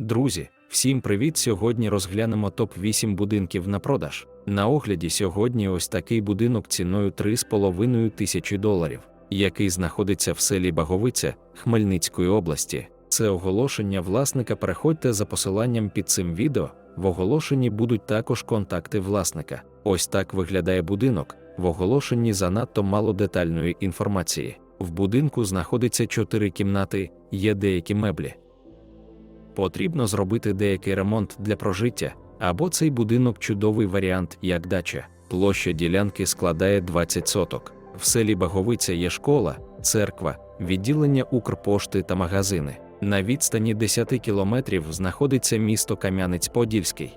Друзі, всім привіт! Сьогодні розглянемо топ-8 будинків на продаж. На огляді сьогодні ось такий будинок ціною 3,5 тисячі доларів, який знаходиться в селі Баговиця Хмельницької області. Це оголошення власника. Переходьте за посиланням під цим відео. В оголошенні будуть також контакти власника. Ось так виглядає будинок. В оголошенні занадто мало детальної інформації. В будинку знаходиться чотири кімнати, є деякі меблі. Потрібно зробити деякий ремонт для прожиття, або цей будинок чудовий варіант як дача. Площа ділянки складає 20 соток. В селі Баговиця є школа, церква, відділення Укрпошти та магазини. На відстані 10 кілометрів знаходиться місто Кам'янець-Подільський.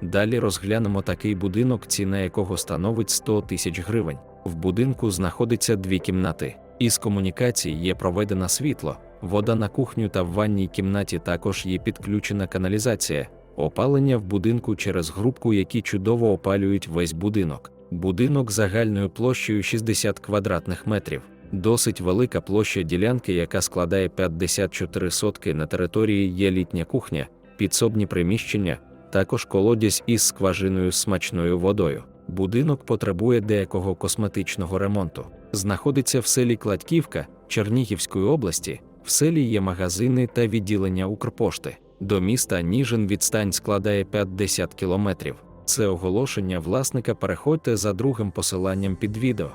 Далі розглянемо такий будинок, ціна якого становить 100 тисяч гривень. В будинку знаходиться дві кімнати. Із комунікацій є проведено світло, вода на кухню та в ванній кімнаті також є підключена каналізація, опалення в будинку через грубку, які чудово опалюють весь будинок. Будинок загальною площею 60 квадратних метрів. Досить велика площа ділянки, яка складає 54 сотки на території є літня кухня, підсобні приміщення, також колодязь із скважиною з смачною водою. Будинок потребує деякого косметичного ремонту. Знаходиться в селі Кладківка Чернігівської області. В селі є магазини та відділення Укрпошти. До міста Ніжин відстань складає 50 кілометрів. Це оголошення власника. Переходьте за другим посиланням під відео.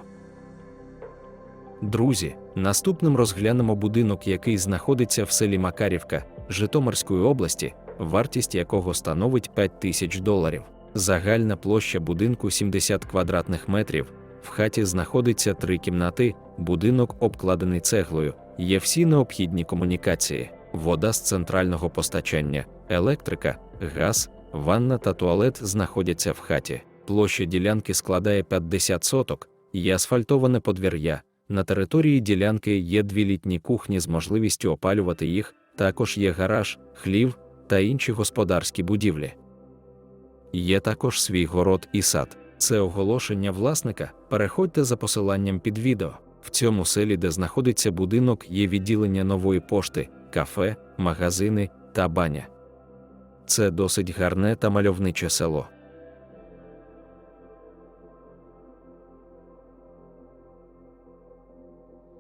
Друзі, наступним розглянемо будинок, який знаходиться в селі Макарівка Житомирської області, вартість якого становить 5 тисяч доларів. Загальна площа будинку 70 квадратних метрів. В хаті знаходиться три кімнати, будинок обкладений цеглою, є всі необхідні комунікації, вода з центрального постачання, електрика, газ, ванна та туалет знаходяться в хаті. Площа ділянки складає 50 соток, є асфальтоване подвір'я. На території ділянки є дві літні кухні з можливістю опалювати їх, також є гараж, хлів та інші господарські будівлі. Є також свій город і сад. Це оголошення власника. Переходьте за посиланням під відео. В цьому селі, де знаходиться будинок, є відділення нової пошти, кафе, магазини та баня. Це досить гарне та мальовниче село.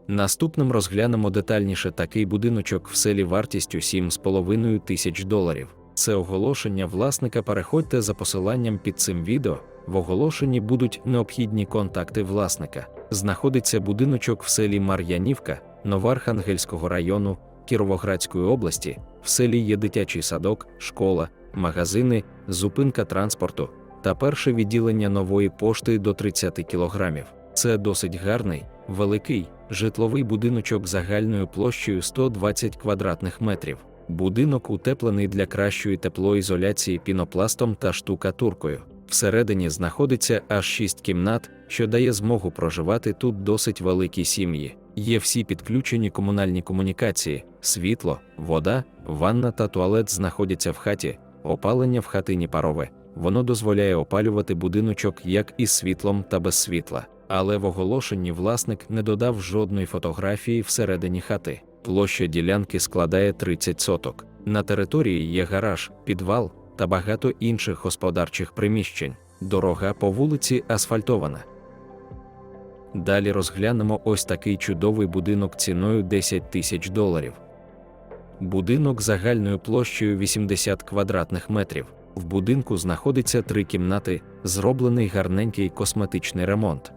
Наступним розглянемо детальніше такий будиночок в селі вартістю 7,5 тисяч доларів. Це оголошення власника. Переходьте за посиланням під цим відео. В оголошенні будуть необхідні контакти власника. Знаходиться будиночок в селі Мар'янівка, Новоархангельського району Кіровоградської області. В селі є дитячий садок, школа, магазини, зупинка транспорту та перше відділення нової пошти до 30 кілограмів. Це досить гарний, великий житловий будиночок загальною площею 120 квадратних метрів. Будинок утеплений для кращої теплоізоляції пінопластом та штукатуркою. Всередині знаходиться аж 6 кімнат, що дає змогу проживати тут досить великі сім'ї. Є всі підключені комунальні комунікації, світло, вода, ванна та туалет знаходяться в хаті, опалення в хатині парове. Воно дозволяє опалювати будиночок як із світлом та без світла. Але в оголошенні власник не додав жодної фотографії всередині хати. Площа ділянки складає 30 соток. На території є гараж, підвал та багато інших господарчих приміщень. Дорога по вулиці асфальтована. Далі розглянемо ось такий чудовий будинок ціною 10 тисяч доларів. Будинок загальною площею 80 квадратних метрів. В будинку знаходиться три кімнати, зроблений гарненький косметичний ремонт.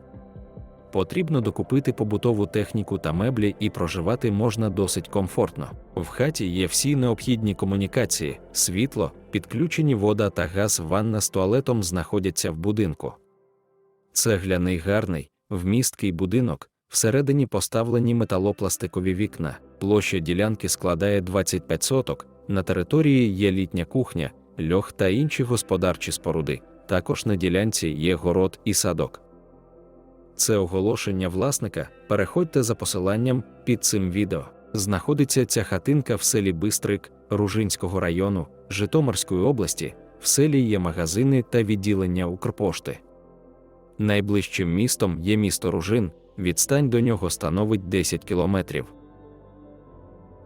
Потрібно докупити побутову техніку та меблі і проживати можна досить комфортно. В хаті є всі необхідні комунікації, світло, підключені вода та газ, ванна з туалетом знаходяться в будинку. Цегляний гарний, вмісткий будинок, всередині поставлені металопластикові вікна. Площа ділянки складає 25 соток, на території є літня кухня, льох та інші господарчі споруди. Також на ділянці є город і садок. Це оголошення власника. Переходьте за посиланням під цим відео. Знаходиться ця хатинка в селі Бистрик Ружинського району Житомирської області. В селі є магазини та відділення Укрпошти. Найближчим містом є місто Ружин, відстань до нього становить 10 кілометрів.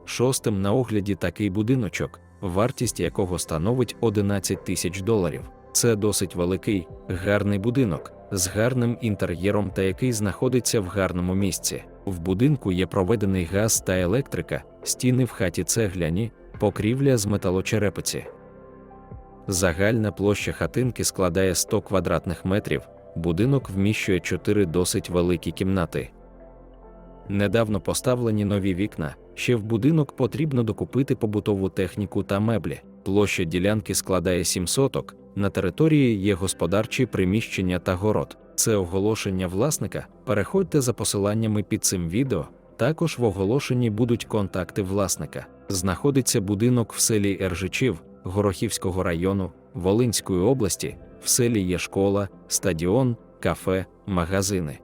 Шостим на огляді такий будиночок. вартість якого становить 11 тисяч доларів. Це досить великий, гарний будинок з гарним інтер'єром та який знаходиться в гарному місці. В будинку є проведений газ та електрика, стіни в хаті цегляні, покрівля з металочерепиці. Загальна площа хатинки складає 100 квадратних метрів, будинок вміщує 4 досить великі кімнати. Недавно поставлені нові вікна, ще в будинок потрібно докупити побутову техніку та меблі. Площа ділянки складає 7 соток, на території є господарчі приміщення та город. Це оголошення власника. Переходьте за посиланнями під цим відео. Також в оголошенні будуть контакти власника. Знаходиться будинок в селі Ержичів Горохівського району Волинської області. В селі є школа, стадіон, кафе, магазини.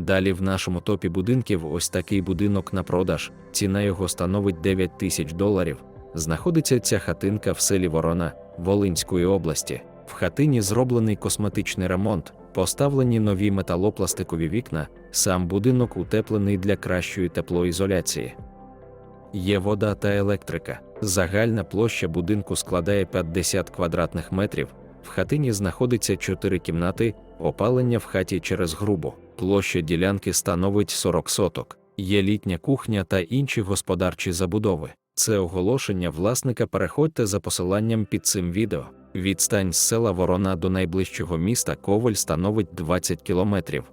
Далі в нашому топі будинків ось такий будинок на продаж. Ціна його становить 9 тисяч доларів. Знаходиться ця хатинка в селі Ворона Волинської області. В хатині зроблений косметичний ремонт, поставлені нові металопластикові вікна, сам будинок утеплений для кращої теплоізоляції. Є вода та електрика. Загальна площа будинку складає 50 квадратних метрів. В хатині знаходиться 4 кімнати, опалення в хаті через грубу. Площа ділянки становить 40 соток. Є літня кухня та інші господарчі забудови. Це оголошення власника. Переходьте за посиланням під цим відео. Відстань з села Ворона до найближчого міста Коваль становить 20 кілометрів.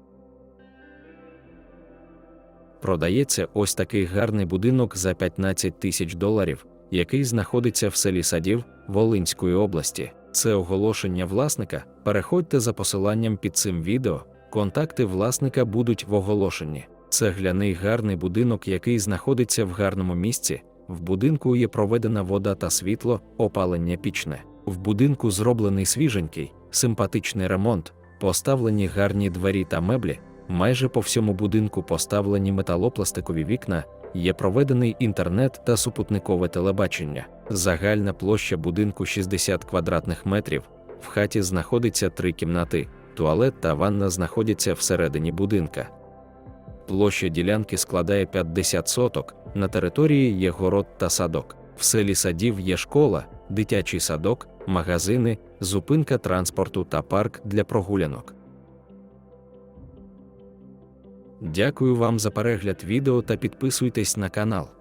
Продається ось такий гарний будинок за 15 тисяч доларів, який знаходиться в селі Садів Волинської області. Це оголошення власника. Переходьте за посиланням під цим відео. Контакти власника будуть в оголошенні. Цегляний гарний будинок, який знаходиться в гарному місці. В будинку є проведена вода та світло, опалення пічне. В будинку зроблений свіженький, симпатичний ремонт, поставлені гарні двері та меблі. Майже по всьому будинку поставлені металопластикові вікна, є проведений інтернет та супутникове телебачення. Загальна площа будинку 60 квадратних метрів. В хаті знаходиться три кімнати, туалет та ванна знаходяться всередині будинка. Площа ділянки складає 50 соток, на території є город та садок. В селі садів є школа, дитячий садок, магазини, зупинка транспорту та парк для прогулянок. Дякую вам за перегляд відео та підписуйтесь на канал.